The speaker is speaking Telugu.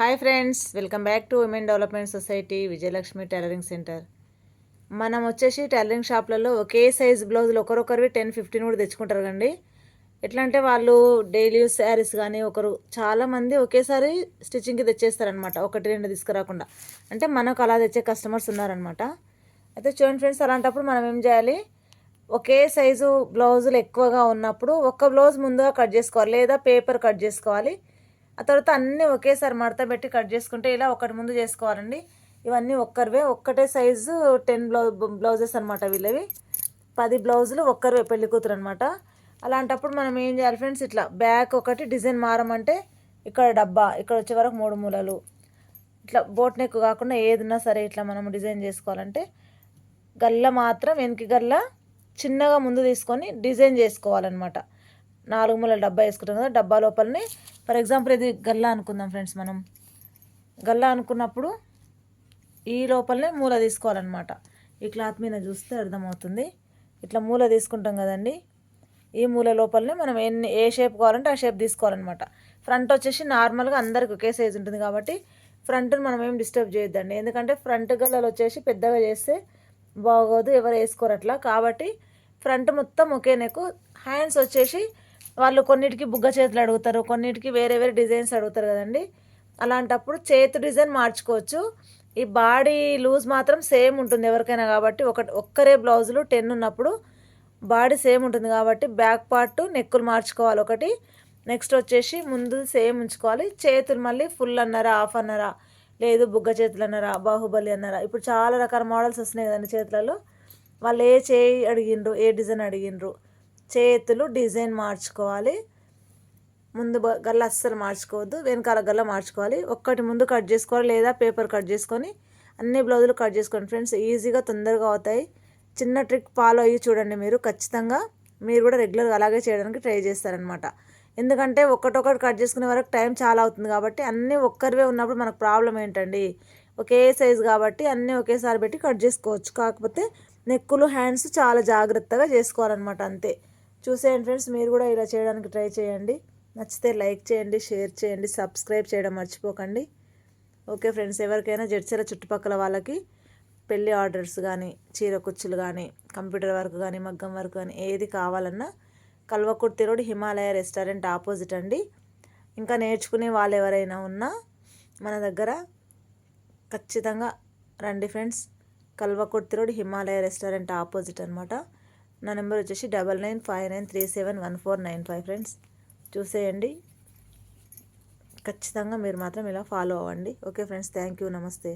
Hi friends welcome back to women development society Vijayalakshmi tailoring centre మనం వచ్చేసి టైలరింగ్ షాప్లలో ఒకే సైజ్ బ్లౌజులు ఒకరొకరివి టెన్ ఫిఫ్టీన్ కూడా తెచ్చుకుంటారు కండి ఎట్లా అంటే వాళ్ళు డైలీ యూస్ శారీస్ కానీ ఒకరు చాలామంది ఒకేసారి స్టిచ్చింగ్కి తెచ్చేస్తారనమాట ఒకటి రెండు తీసుకురాకుండా. అంటే మనకు అలా తెచ్చే కస్టమర్స్ ఉన్నారనమాట అయితే చూడండి ఫ్రెండ్స్ అలాంటప్పుడు మనం ఏం చేయాలి? ఒకే సైజు బ్లౌజులు ఎక్కువగా ఉన్నప్పుడు ఒక బ్లౌజ్ ముందుగా కట్ చేసుకోవాలి లేదా పేపర్ కట్ చేసుకోవాలి. ఆ తర్వాత అన్నీ ఒకేసారి మడత పెట్టి కట్ చేసుకుంటే ఇలా ఒకటి ముందు చేసుకోవాలండి. ఇవన్నీ ఒక్కరివే ఒక్కటే సైజు టెన్ బ్లౌ బ్లౌజెస్ అనమాట వీళ్ళవి. పది బ్లౌజులు ఒక్కరివే పెళ్ళి కూతురు అనమాట అలాంటప్పుడు మనం ఏం చేయాలి ఫ్రెండ్స్ ఇట్లా బ్యాక్ ఒకటి డిజైన్ మారమంటే ఇక్కడ డబ్బా ఇక్కడ వచ్చే వరకు మూడు మూలలు. ఇట్లా బోట్ నెక్ కాకుండా ఏదున్నా సరే ఇట్లా మనం డిజైన్ చేసుకోవాలంటే గల్ల మాత్రం వెనక్కి గల్ల చిన్నగా ముందు తీసుకొని డిజైన్ చేసుకోవాలన్నమాట. నాలుగు మూల డబ్బా వేసుకుంటాం కదా డబ్బా లోపలనే ఫర్ ఎగ్జాంపుల్ ఇది గల్లా అనుకుందాం ఫ్రెండ్స్ మనం. గల్లా అనుకున్నప్పుడు ఈ లోపలనే మూల తీసుకోవాలన్నమాట. ఈ క్లాత్ మీద చూస్తే అర్థమవుతుంది. ఇట్లా మూల తీసుకుంటాం కదండి. ఈ మూల లోపలనే మనం ఎన్ని ఏ షేప్ కావాలంటే ఆ షేప్ తీసుకోవాలన్నమాట. ఫ్రంట్ వచ్చేసి నార్మల్గా అందరికి ఒకే సైజ్ ఉంటుంది కాబట్టి ఫ్రంట్ని మనం ఏం డిస్టర్బ్ చేయొద్దండి. ఎందుకంటే ఫ్రంట్ గల్లలు వచ్చేసి పెద్దగా చేస్తే బాగోదు ఎవరు వేసుకోరు అట్లా. కాబట్టి ఫ్రంట్ మొత్తం ఒకే నెక్ హ్యాండ్స్ వచ్చేసి వాళ్ళు కొన్నిటికి బుగ్గ చేతులు అడుగుతారు కొన్నిటికి వేరే వేరే డిజైన్స్ అడుగుతారు కదండి. అలాంటప్పుడు చేతి డిజైన్ మార్చుకోవచ్చు. ఈ బాడీ లూజ్ మాత్రం సేమ్ ఉంటుంది ఎవరికైనా కాబట్టి. ఒక ఒక్కరే బ్లౌజులు టెన్ ఉన్నప్పుడు బాడీ సేమ్ ఉంటుంది కాబట్టి బ్యాక్ పార్ట్ నెక్కులు మార్చుకోవాలి ఒకటి. నెక్స్ట్ వచ్చేసి ముందు సేమ్ ఉంచుకోవాలి. చేతులు మళ్ళీ ఫుల్ అన్నారా హాఫ్ అన్నారా లేదు బుగ్గ చేతులు అన్నారా బాహుబలి అన్నారా. ఇప్పుడు చాలా రకాల మోడల్స్ వస్తున్నాయి కదండి చేతులలో. వాళ్ళు ఏ చేయి అడిగిండ్రు ఏ డిజైన్ అడిగిండ్రు. చేతులు డిజైన్ మార్చుకోవాలి. ముందు గల్ల అస్సలు మార్చుకోవద్దు. వెనకాల గల్ల మార్చుకోవాలి. ఒక్కటి ముందు కట్ చేసుకోవాలి లేదా పేపర్ కట్ చేసుకొని అన్ని బ్లౌజులు కట్ చేసుకోండి. ఫ్రెండ్స్ ఈజీగా తొందరగా అవుతాయి. చిన్న ట్రిక్ ఫాలో అయ్యి చూడండి మీరు. ఖచ్చితంగా మీరు కూడా రెగ్యులర్గా అలాగే చేయడానికి ట్రై చేస్తారనమాట ఎందుకంటే ఒక్కటొక్కటి కట్ చేసుకునే వరకు టైం చాలా అవుతుంది కాబట్టి అన్నీ ఒక్కరివే ఉన్నప్పుడు మనకు ప్రాబ్లం ఏంటండి? ఒకే సైజు కాబట్టి అన్నీ ఒకేసారి పెట్టి కట్ చేసుకోవచ్చు. కాకపోతే నెక్కులు హ్యాండ్స్ చాలా జాగ్రత్తగా చేసుకోవాలన్నమాట అంతే. చూసేయండి ఫ్రెండ్స్ మీరు కూడా ఇలా చేయడానికి ట్రై చేయండి. నచ్చితే లైక్ చేయండి షేర్ చేయండి సబ్స్క్రైబ్ చేయడం మర్చిపోకండి. ఓకే ఫ్రెండ్స్ ఎవరికైనా జడ్చర చుట్టుపక్కల వాళ్ళకి పెళ్ళి ఆర్డర్స్ కానీ చీర కుచ్చులు కానీ కంప్యూటర్ వర్క్ కానీ మగ్గం వర్క్ కానీ ఏది కావాలన్నా Kalwakurthy road Himalaya restaurant opposite అండి. ఇంకా నేర్చుకునే వాళ్ళు ఎవరైనా ఉన్నా మన దగ్గర ఖచ్చితంగా రండి friends. Kalwakurthy road Himalaya restaurant opposite అనమాట నా నెంబర్ వచ్చేసి double nine five nine three seven one four nine five friends. చూసేయండి. ఖచ్చితంగా మీరు మాత్రం ఇలా ఫాలో అవ్వండి. Okay friends thank you. నమస్తే.